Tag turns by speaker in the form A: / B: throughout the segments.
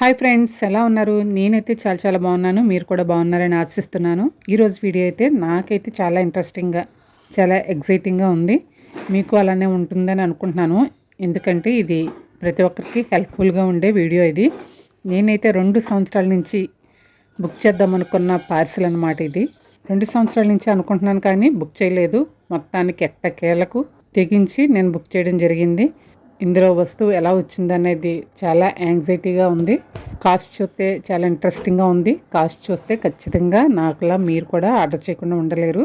A: Hi friends ఎలా ఉన్నారు? నేనైతే చాలా చాలా బాగున్నాను. మీరు కూడా బాగున్నారని ఆశిస్తున్నాను. ఈరోజు వీడియో అయితే నాకైతే చాలా ఇంట్రెస్టింగ్గా చాలా ఎగ్జైటింగ్గా ఉంది. మీకు అలానే ఉంటుందని అనుకుంటున్నాను. ఎందుకంటే ఇది ప్రతి ఒక్కరికి హెల్ప్ఫుల్గా ఉండే వీడియో ఇది. నేనైతే రెండు సంవత్సరాల నుంచి బుక్ చేద్దాం అనుకున్న పార్సిల్ అనమాట ఇది. రెండు సంవత్సరాల నుంచి అనుకుంటున్నాను కానీ బుక్ చేయలేదు. మొత్తానికి ఎట్టకేళ్ళకు తెగించి నేను బుక్ చేయడం జరిగింది. ఇందులో వస్తువు ఎలా వచ్చిందనేది చాలా యాంగ్జైటీగా ఉంది. కాస్ట్ చూస్తే చాలా ఇంట్రెస్టింగ్గా ఉంది. కాస్ట్ చూస్తే ఖచ్చితంగా నాకులా మీరు కూడా ఆర్డర్ చేయకుండా ఉండలేరు.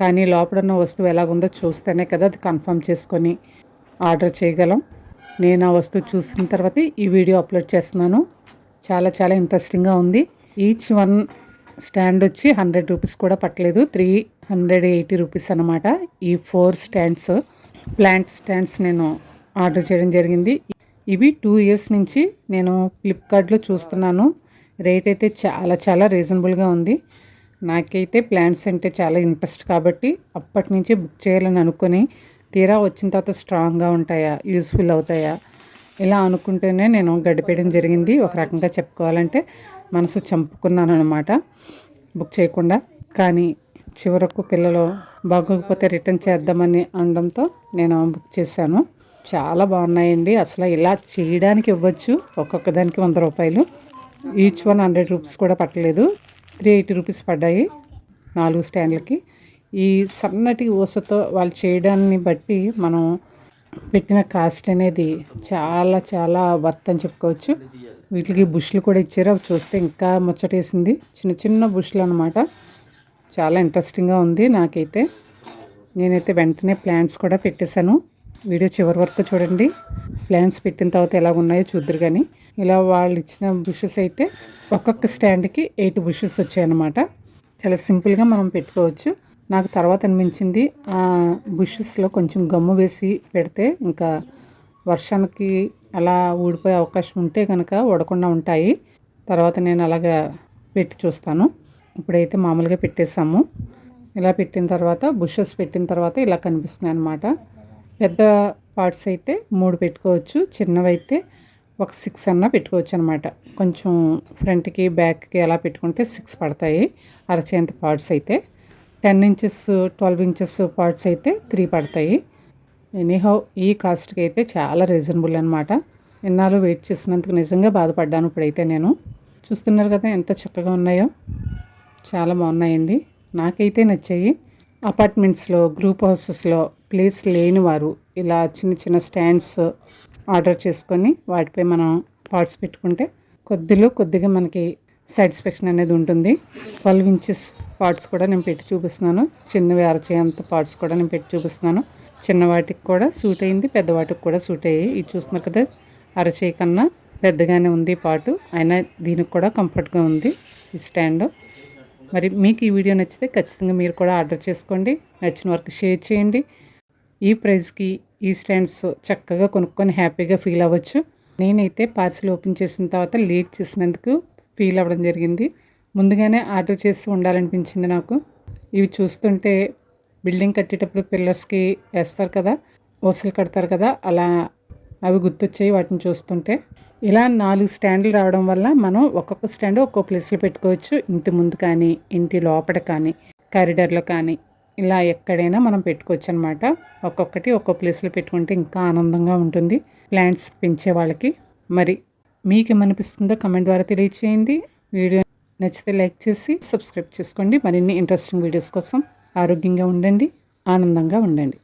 A: కానీ లోపల ఉన్న వస్తువు ఎలాగుందో చూస్తేనే కదా అది కన్ఫర్మ్ చేసుకొని ఆర్డర్ చేయగలం. నేను ఆ వస్తువు చూసిన తర్వాత ఈ వీడియో అప్లోడ్ చేస్తున్నాను. చాలా చాలా ఇంట్రెస్టింగ్గా ఉంది. ఈచ్ వన్ స్టాండ్ వచ్చి హండ్రెడ్ రూపీస్ కూడా పట్టలేదు. త్రీ హండ్రెడ్ ఎయిటీ రూపీస్ అనమాట ఈ ఫోర్ స్టాండ్స్ ప్లాంట్ స్టాండ్స్ నేను ఆర్డర్ చేయడం జరిగింది. ఇవి టూ ఇయర్స్ నుంచి నేను ఫ్లిప్కార్ట్లో చూస్తున్నాను. రేట్ అయితే చాలా చాలా రీజనబుల్గా ఉంది. నాకైతే ప్లాంట్స్ అంటే చాలా ఇంట్రెస్ట్ కాబట్టి అప్పటి నుంచి బుక్ చేయాలని అనుకొని తీరా వచ్చిన తర్వాత స్ట్రాంగ్గా ఉంటాయా యూస్ఫుల్ అవుతాయా ఇలా అనుకుంటేనే నేను గడిపేయడం జరిగింది. ఒక రకంగా చెప్పుకోవాలంటే మనసు చంపుకున్నాను అనమాట బుక్ చేయకుండా. కానీ చివరకు పిల్లలు బాగోకపోతే రిటర్న్ చేద్దామని అనడంతో నేను బుక్ చేశాను. చాలా బాగున్నాయండి. అసలు ఇలా చేయడానికి ఇవ్వచ్చు. ఒక్కొక్క దానికి వంద రూపాయలు. ఈచ్ వన్ హండ్రెడ్ రూపీస్ కూడా పట్టలేదు. త్రీ ఎయిటీ రూపీస్ పడ్డాయి. నాలుగు స్టాండ్లకి. ఈ సన్నటి ఊసతో వాళ్ళు చేయడాన్ని బట్టి మనం పెట్టిన కాస్ట్ అనేది చాలా చాలా వర్త్ అని చెప్పుకోవచ్చు. వీటికి బుష్లు కూడా ఇచ్చారు. అవి చూస్తే ఇంకా ముచ్చటేసింది. చిన్న చిన్న బుష్లు అనమాట చాలా ఇంట్రెస్టింగ్గా ఉంది నాకైతే. నేనైతే వెంటనే ప్లాంట్స్ కూడా పెట్టేశాను. వీడియో చివరి వరకు చూడండి. ప్లాన్స్ పెట్టిన తర్వాత ఎలా ఉన్నాయో చూద్దరు కానీ ఇలా వాళ్ళు ఇచ్చిన బుషెస్ అయితే ఒక్కొక్క స్టాండ్కి ఎయిట్ బుషెస్ వచ్చాయన్నమాట. చాలా సింపుల్గా మనం పెట్టుకోవచ్చు. నాకు తర్వాత అనిపించింది ఆ బుషెస్లో కొంచెం గమ్ము వేసి పెడితే ఇంకా వర్షానికి అలా ఊడిపోయే అవకాశం ఉంటే కనుక ఊడకుండా ఉంటాయి. తర్వాత నేను అలాగా పెట్టి చూస్తాను. ఇప్పుడైతే మామూలుగా పెట్టేసాము ఇలా పెట్టిన తర్వాత బుషెస్ పెట్టిన తర్వాత ఇలా కనిపిస్తున్నాయి అనమాట పెద్ద పార్ట్స్ అయితే మూడు పెట్టుకోవచ్చు చిన్నవైతే ఒక సిక్స్ అన్న పెట్టుకోవచ్చు అనమాట కొంచెం ఫ్రంట్కి బ్యాక్కి అలా పెట్టుకుంటే సిక్స్ పడతాయి. అరచేంత పార్ట్స్ అయితే ten inches twelve inches parts అయితే త్రీ పడతాయి. ఎనీహౌ ఈ కాస్ట్కి అయితే చాలా రీజనబుల్ అనమాట ఎన్నాళ్ళు వెయిట్ చేసినందుకు నిజంగా బాధపడ్డాను ఇప్పుడైతే నేను. చూస్తున్నారు కదా ఎంత చక్కగా ఉన్నాయో. చాలా బాగున్నాయండి. నాకైతే నచ్చాయి. అపార్ట్మెంట్స్లో గ్రూప్ హౌసెస్లో ప్లేస్ లేని వారు ఇలా చిన్న చిన్న స్టాండ్స్ ఆర్డర్ చేసుకొని వాటిపై మనం పార్ట్స్ పెట్టుకుంటే కొద్దిలో కొద్దిగా మనకి సాటిస్ఫాక్షన్ అనేది ఉంటుంది. ట్వెల్వ్ ఇంచెస్ పార్ట్స్ కూడా నేను పెట్టి చూపిస్తున్నాను. చిన్నవి అరచేయంత పార్ట్స్ కూడా నేను పెట్టి చూపిస్తున్నాను. చిన్నవాటికి కూడా సూట్ అయింది పెద్దవాటికి కూడా సూట్ అయ్యాయి. ఇది చూస్తున్నారు కదా అరచేయి కన్నా పెద్దగానే ఉంది పాటు అయినా దీనికి కూడా కంఫర్ట్గా ఉంది ఈ స్టాండ్. మరి మీకు ఈ వీడియో నచ్చితే ఖచ్చితంగా మీరు కూడా ఆర్డర్ చేసుకోండి. నచ్చిన వరకు షేర్ చేయండి. ఈ ప్రైస్కి ఈ స్టాండ్స్ చక్కగా కొనుక్కొని హ్యాపీగా ఫీల్ అవ్వచ్చు. నేనైతే పార్సిల్ ఓపెన్ చేసిన తర్వాత లేట్ చేసినందుకు ఫీల్ అవ్వడం జరిగింది. ముందుగానే ఆర్డర్ చేసి ఉండాలనిపించింది నాకు. ఇవి చూస్తుంటే బిల్డింగ్ కట్టేటప్పుడు పిల్లర్స్కి వేస్తారు కదా ఓసలు కడతారు కదా అలా అవి గుర్తొచ్చాయి వాటిని చూస్తుంటే. ఇలా నాలుగు స్టాండ్లు రావడం వల్ల మనం ఒక్కొక్క స్టాండ్ ఒక్కొక్క ప్లేస్లో పెట్టుకోవచ్చు. ఇంటి ముందు కానీ ఇంటి లోపల కానీ కారిడార్లో కానీ. ఇలా ఎక్కడైనా మనం పెట్టుకోవచ్చు అనమాట ఒక్కొక్కటి ఒక్కో ప్లేస్లో పెట్టుకుంటే ఇంకా ఆనందంగా ఉంటుంది. ప్లాంట్స్ పెంచే వాళ్ళకి. మరి మీకు ఏమనిపిస్తుందో కమెంట్ ద్వారా తెలియచేయండి. వీడియో నచ్చితే లైక్ చేసి సబ్స్క్రైబ్ చేసుకోండి. మరిన్ని ఇంట్రెస్టింగ్ వీడియోస్ కోసం ఆరోగ్యంగా ఉండండి ఆనందంగా ఉండండి.